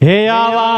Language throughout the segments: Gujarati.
હે આવા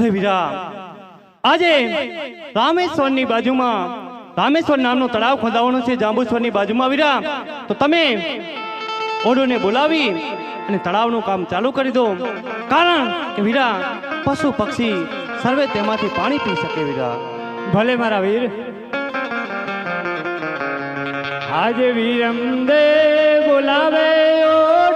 અરે વીરા. આજે રામેશ્વરની બાજુમાં, રામેશ્વર નામનું તળાવ ખોદાવાનો છે, જાંબુશ્વરની બાજુમાં. વીરા, તો તમે ઓડોને બોલાવી અને તળાવનું કામ ચાલુ કરી દો. કારણ કે વીરા, પશુ પક્ષી સર્વે તેમાંથી પાણી પી શકે વીરા. ભલે મારા વીર. આજે વીરમદે બોલાવે ઓડો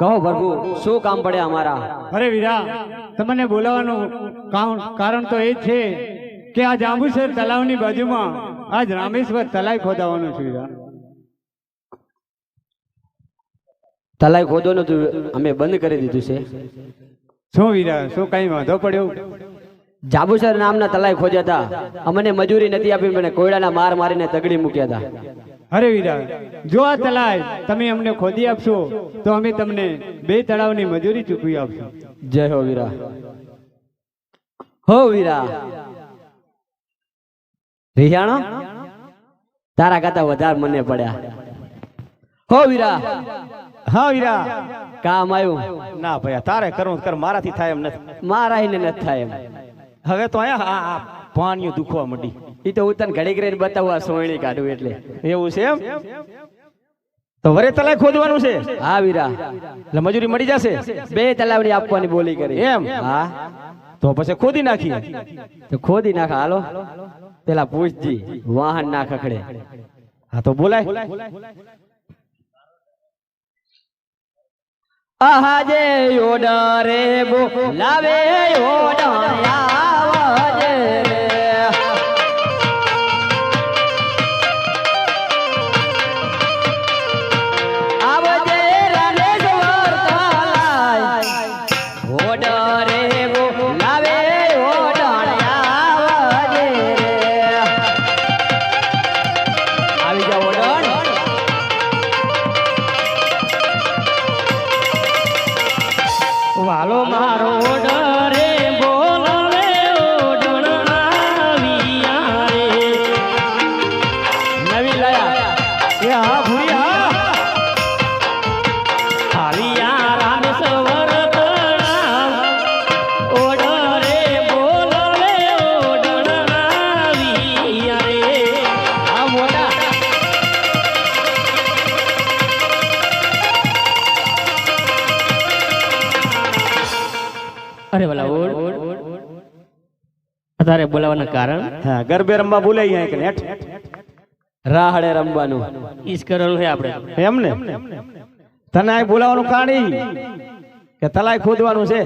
કહો પ્રભુ શું કામ પડે અમારા? અરે વીરા તમને બોલાવવાનું કારણ તો એ જ છે કે આ જાંબુસર તલાવની બાજુમાં આજ રામેશ્વર તલાવ ખોદાવાનું છે વીરા. તલાઈ ખોદો નતું અમે બંધ કરી દીધું છે. શું વીરા શું કઈ વાંધો પડ્યો? જાબુસર નામના તલાઈ ખોદ્યા હતા. અમને મજૂરી નથી આપી મને કોયડાના માર મારીને તગડી મૂક્યા હતા. અરે વીરા જો આ તલાય તમે અમને ખોદી આપશો તો અમે તમને બે તળાવની મજૂરી ચૂકવી આપશું. જય હો વીરા. હો વીરા. રિહાણો તારા કરતા વધારે મને પડ્યા. હો વીરા. હા વીરા. કામ આવ્યું. ના ભાઈ તારે કરવું તો કર મારાથી થાય એમ નથી. મારાઈને નથી થાય એમ. હવે તો અહીંયા પાણીઓ દુખવા માંડી. ઈ તો હું તને ઘડીક રહીને બતાવું આ સોયણી કાઢું એટલે. એવું છે એમ? તો વરે તલાય ખોદવાનું છે? હા વીરા. એટલે મજૂરી મળી જશે? બે તલાવડી આપવાની બોલી કરી. એમ? હા. તો પછી ખોદી નાખી તો ખોદી નાખ. હાલો. પેલા પૂછજી. વાહન ના ખખડે. હા તો બોલાય. આહાજે ઓડરે બોલાવે ઓડણ આવજે રે આવજે તારે બોલાવાના કારણ? હા ગરબે રમવા બોલાઈ અહીંયા કે નેઠ રાહડે રમવાનું. ઈસ કરવાનું છે આપણે. એમ ને તને આ બોલાવાનું કારણ કે તલાય ખોદવાનું છે?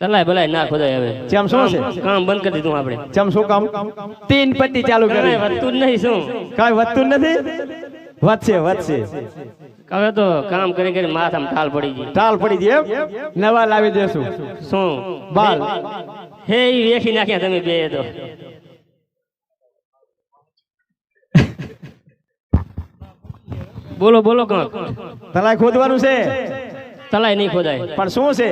તલાય ભલાય ના ખોદાય હવે. ચમ શું છે? કામ બંધ કરી દીધું આપણે. ચમ શું કામ? તીન પટ્ટી ચાલુ કરે. કરી વધતું જ નહીં શું? કાઈ વધતું નથી? વધશે વધશે. હવે તો કામ કરી કરી માથામાં ટાલ પડી ગઈ. ટાલ પડી ગઈ નવા લાવી દેશું. શું? બાલ. હે ઈ વેખી નાખ્યા તમે બે તો. બોલો બોલો કોણ? તલાય ખોદવાનું છે. તલાય નહીં ખોદાય. પણ શું છે?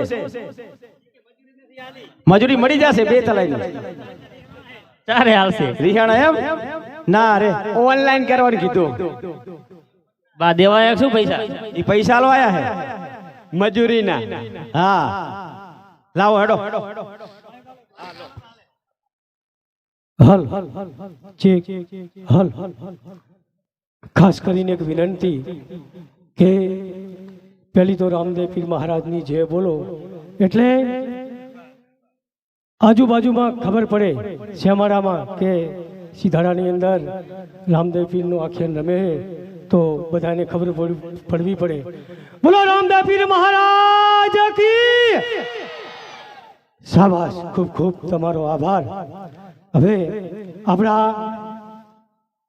મજૂરી મળી જશે બે તલાયની તારે હાલશે. રિહાણા એમ? ના રે. ઓનલાઈન કરવાનું કીધું. બા દેવાયા શું પૈસા? એ પૈસા આલો આયા હે. મજૂરીના. હા. લાવો હેડો. હલ. ચેક. હલ. ખાસ કરીને એક વિનંતી કે પહેલી તો રામદેવ પીર મહારાજની જય બોલો એટલે આજુબાજુમાં ખબર પડે શ્યામારામાં કે સિધારાની અંદર રામદેવ પીરનું આખ્યાન રમે છે, તો બધાને ખબર પડ- પડવી પડે. બોલો રામદા પીર મહારાજ શાબાશ. ખૂબ ખૂબ તમારો આભાર. હવે આપણા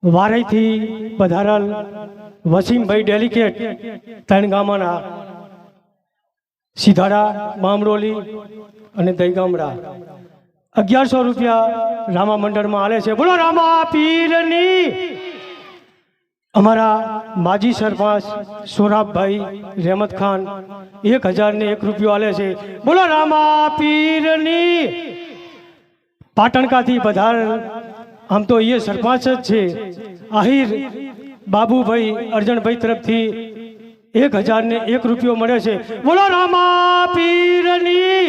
વારઈથી પધારલ વસીમભાઈ ડેલિકેટ તણગામાના ગામના મામરોલી અને દહીગામડા. અગિયારસો રૂપિયા રામા મંડળમાં આલે છે. બોલો રામા પીરની અમારા માજી સરપંચ સોરાબભાઈ રહેમત ખાન એક હજાર ને એક રૂપિયો આલે છે. બોલો રામા પીરની પાટણકાથી બધા આમ તો એ સરપંચ જ છે. આહિર બાબુભાઈ અર્જણભાઈ તરફથી એક હજાર ને એક રૂપિયો મળે છે. બોલો રામા પીરની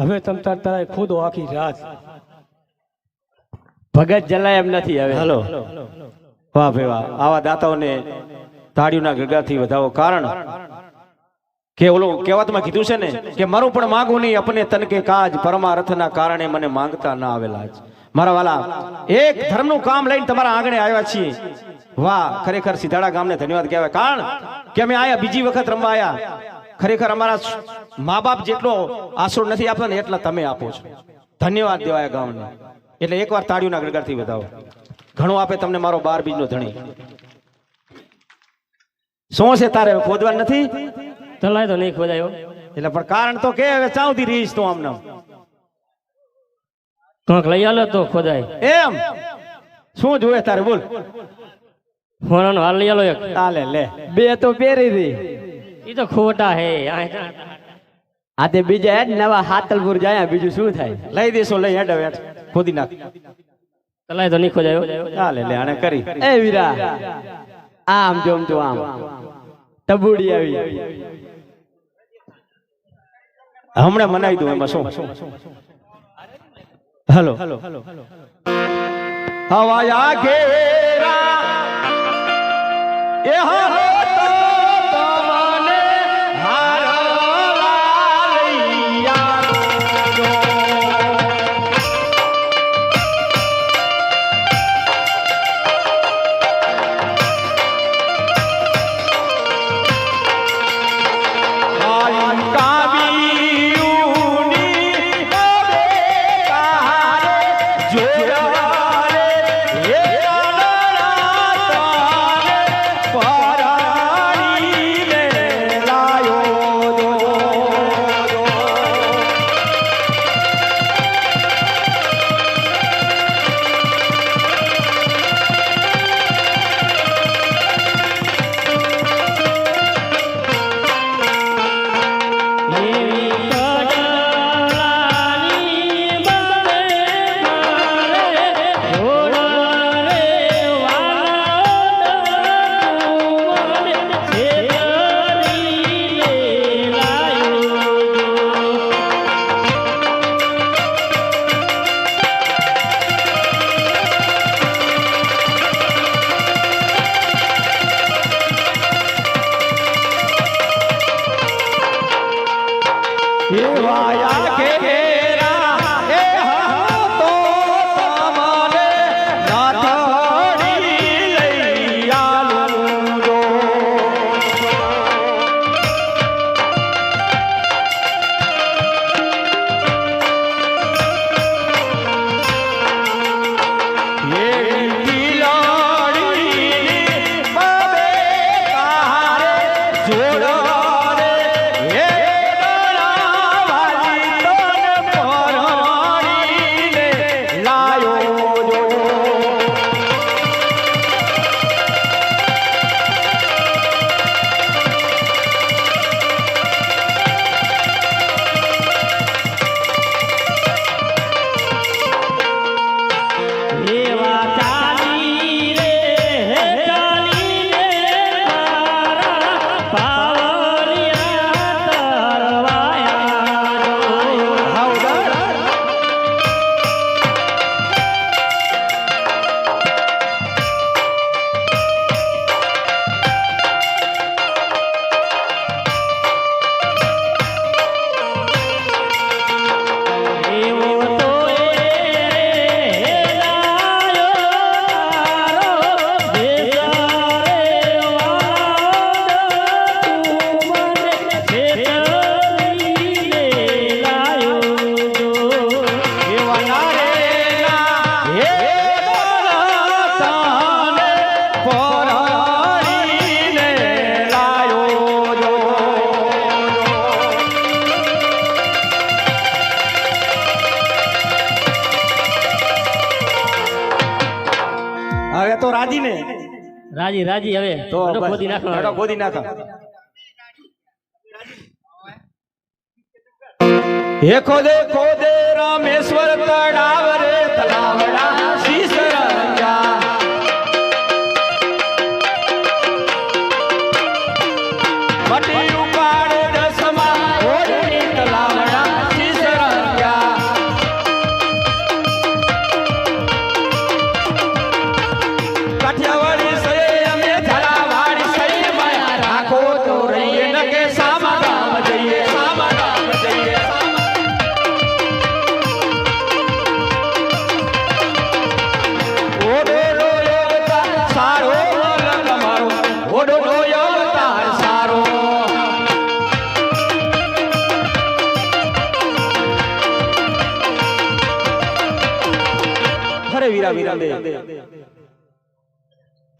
હવે તમ તાર તારા ખોદો આખી રાત. ભગત જલાય એમ નથી હવે. હાલો. વાહ ભાઈ વાહ. આવા દાતાઓને તાળીઓના ગગાથી વધાવો. કારણ કે ઓલું કહેવતમાં કીધું છે ને કે મારું પણ માંગુ નહીં, અપને તન કે કાજ. પરમારથના કારણે મને માંગતા ના આવેલા જ. મારા વાલા, એક ધર્મનું કામ લઈને તમારા આંગણે આવ્યા છીએ. વાહ, ખરેખર સીધાડા ગામને ધન્યવાદ કહેવાય. કારણ કે અમે આયા બીજી વખત રમવા આવ્યા ખરેખર અમારા મા બાપ જેટલો આશરો નથી આપતા ને એટલા તમે આપો છો. ધન્યવાદ દેવાય ગામને. એટલે એકવાર તાળીઓના ગડગડથી વધાવો. ઘણું આપે તમને મારો બાર બીજનો ધણી. શું છે તારે ખોદવા નથી? તલાય તો નહીં ખોદાયો. એટલે પણ કારણ તો કે હવે ચાવતી રહીશ તો આમને કાંક લઈ આલો તો ખોદાય. એમ? શું જોવે તારે બોલ. હોનાનો હાલ લઈ આલો એક. ચાલે લે. બે તો પહેરી હતી એ તો ખોટા હે. આ તે બીજા નવા હાતલપુર જાય બીજું શું થાય? લઈ દેશો લઈ હેડ હેડ. ખોદી નાખ. તલાય તો નહીં ખોદાયો ચાલે લે આને કરી. એ વીરા આમ જોમ જો આમ. ટબુડી આવી. હમણાં મનાવી દઉં એમાં શું? હલો. હવાયા ઘેરા. એ હો. એ વાયા ઘેરા નાખો ખોદી નાખો. હે ખોદે ખોદે રામેશ્વર તળાવ રે તલાવડા શીશ રંગા. મટી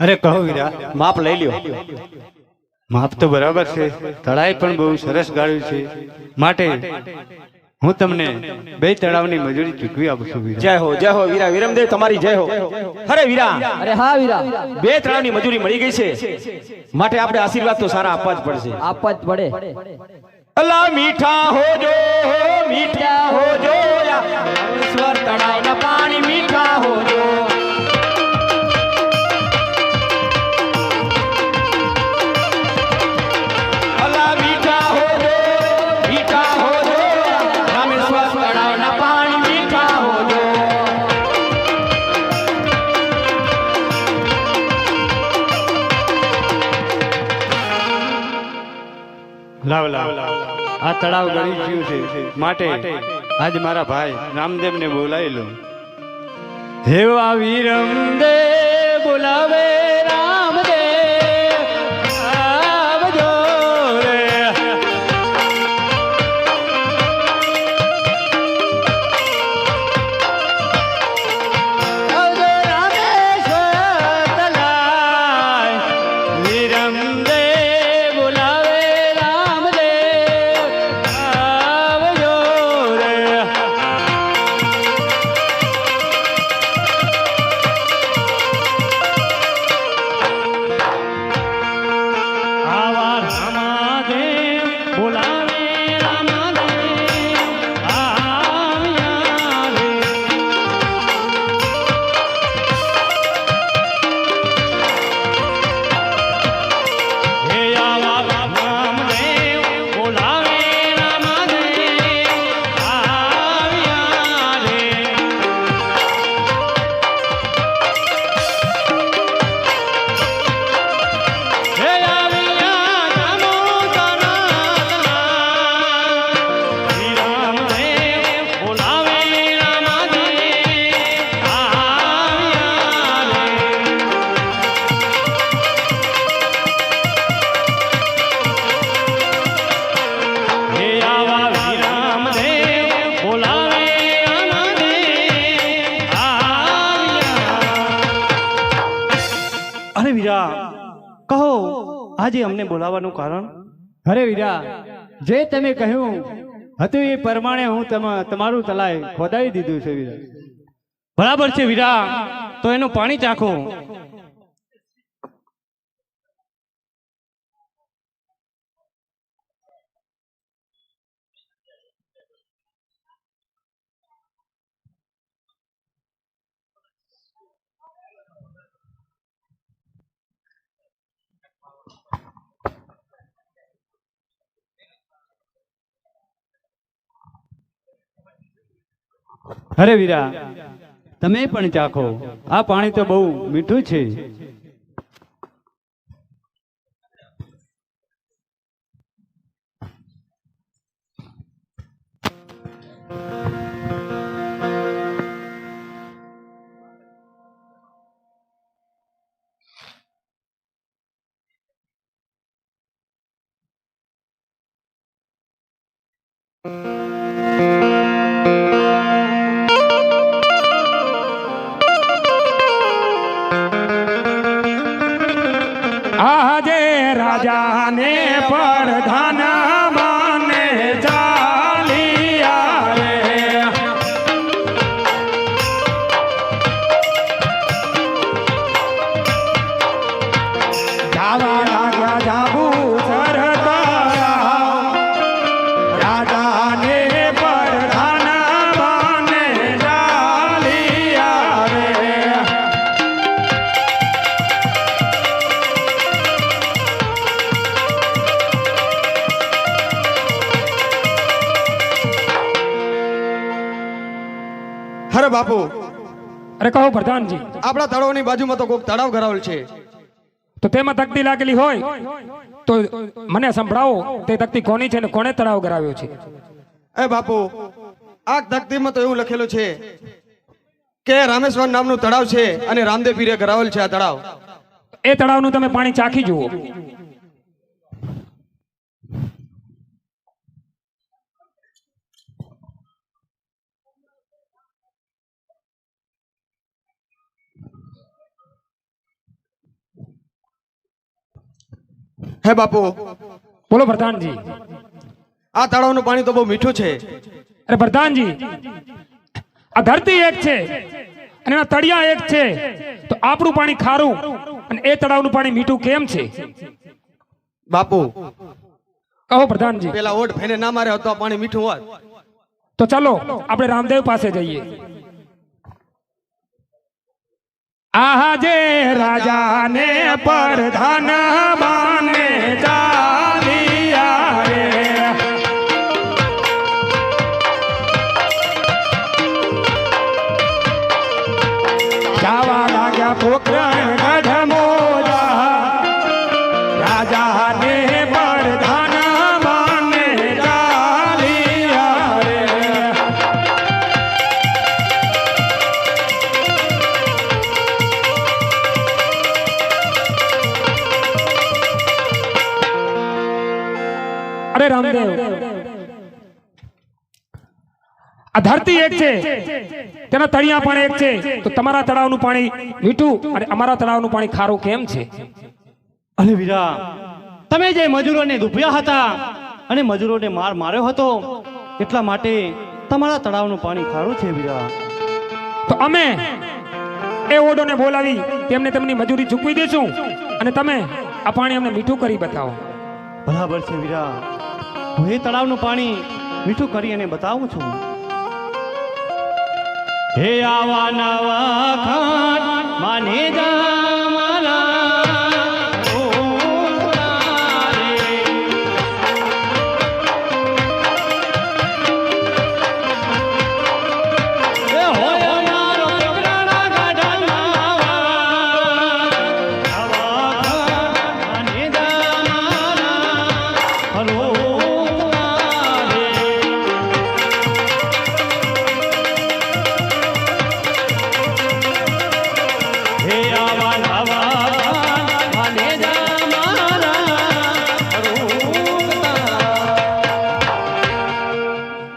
અરે કહો વીરા. માપ લઈ લ્યો. માપ તો બરાબર છે. તળાઈ પણ બહુ સરસ ગાળ્યું છે. માટે હું તમને બે તળાવની મજૂરી ચૂકવી આપું છું જય હો જય હો વીરા વિરમદેવ તમારી જય હો. અરે વીરા. અરે હા વીરા. બે તળાવની મજૂરી મળી ગઈ છે. માટે આપણે આશીર્વાદ તો સારા આપવા જ પડશે. આપવા જ પડે. અલા મીઠા હોજો મીઠા હોજો સ્વર તળાવના પાણી મીઠા હોજો. લાવ લાવ આ તળાવ ગળી ગયું છે. માટે આજ મારા ભાઈ રામદેવને બોલાવી લો હેવા વીરમદેવ બોલાવે. આજે અમને બોલાવવાનું કારણ? અરે વીરા જે તમે કહ્યું હતું એ પ્રમાણે હું તમા તમારું તલાય ખોદાવી દીધું છે વીરા. બરાબર છે વીરા તો એનું પાણી ચાખો. અરે વીરા તમે પણ ચાખો. આ પાણી તો બહુ મીઠું છે. રાજાને અરે બાપુ. અરે કહો પ્રધાનજી. આપણા તળાવની બાજુમાં તો કોઈક તળાવ કરાવેલ છે. તો તેમાં તકતી લાગેલી હોય તો મને સંભળાવો તે તકતી કોની છે ને કોણે તળાવ કરાવ્યો છે? એ બાપુ આ તકતીમાં તો એવું લખેલું છે કે રામેશ્વર નામનું તળાવ છે અને રામદેવ પીરે કરાવેલ છે આ તળાવ. એ તળાવનું તમે પાણી ચાખી જુઓ. હે બાપુ. બોલો પ્રધાનજી. આ તળાવનું પાણી તો બહુ મીઠું છે. અરે પ્રધાનજી આ ધરતી એક છે અને એના તળિયા એક છે. તો આપણું પાણી ખારું અને એ તળાવનું પાણી મીઠું કેમ છે? બાપુ. કહો પ્રધાનજી. પેલા ઓટ ફેને ના મારે હતો પાણી મીઠું હોત. તો ચાલો આપણે રામદેવ પાસે જઈએ. આહા જે રાજાને પ્રધાન માને ચાલી આવે જાવા લાગ્યા પોકરણ આ ધરતી એક છે. તેના તળિયા પણ એક છે. તો તમારા તળાવનું પાણી મીઠું અને અમારા તળાવનું પાણી ખારું કેમ છે? અરે વીરા તમે જે મજૂરોને દુભ્યા હતા અને મજૂરોને માર માર્યો હતો એટલા માટે તમારા તળાવનું પાણી ખારું છે વીરા. તો અમે એ ઓડોને બોલાવી તેમને તેમની મજૂરી ચૂકવી દેશું અને તમે આ પાણી અમને મીઠું કરી બતાવો. બરાબર છે વીરા. હું એ તળાવનું પાણી મીઠું કરી અને બતાવું છું. હે આવા નવા ખાન માને જા મારા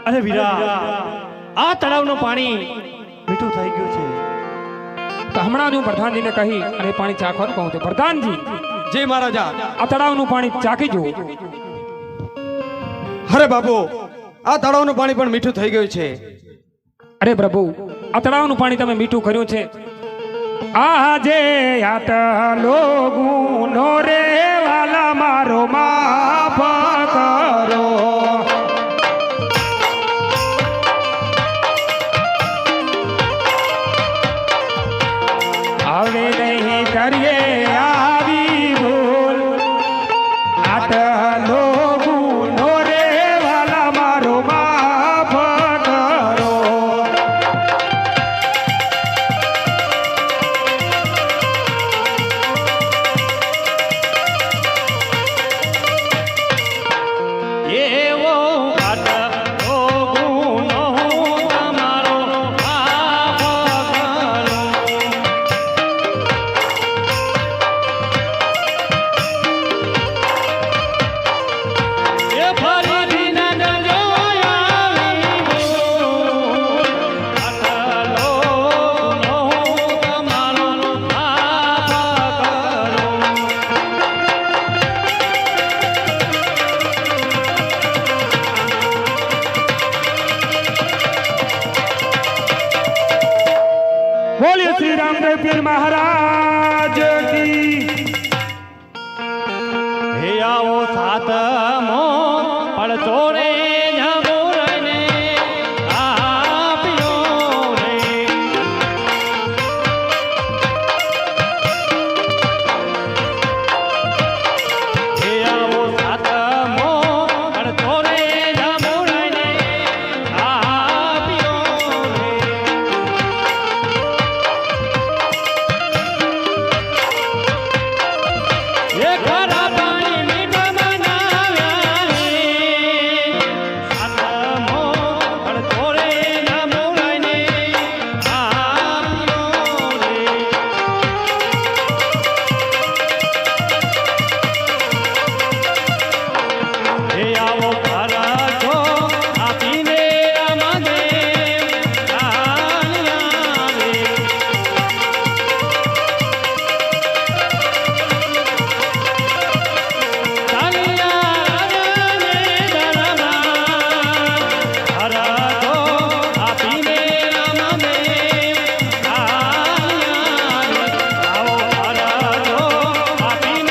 અરે વીરા આ તળાવનું પાણી મીઠું થઈ ગયું છે. તો હમણાં જ હું પ્રધાનજીને કહી અને પાણી ચાખવાનું કહું છું. પ્રધાનજી જય મહારાજા. આ તળાવનું પાણી ચાખી જુઓ. અરે બાપુ આ તળાવનું પાણી પણ મીઠું થઈ ગયું છે. અરે પ્રભુ આ તળાવનું પાણી તમે મીઠું કર્યું છે. આજે આટલો ગુનો રે વાલા મારો માફ બોલીએ શ્રી રામદેવ પીર મહારાજ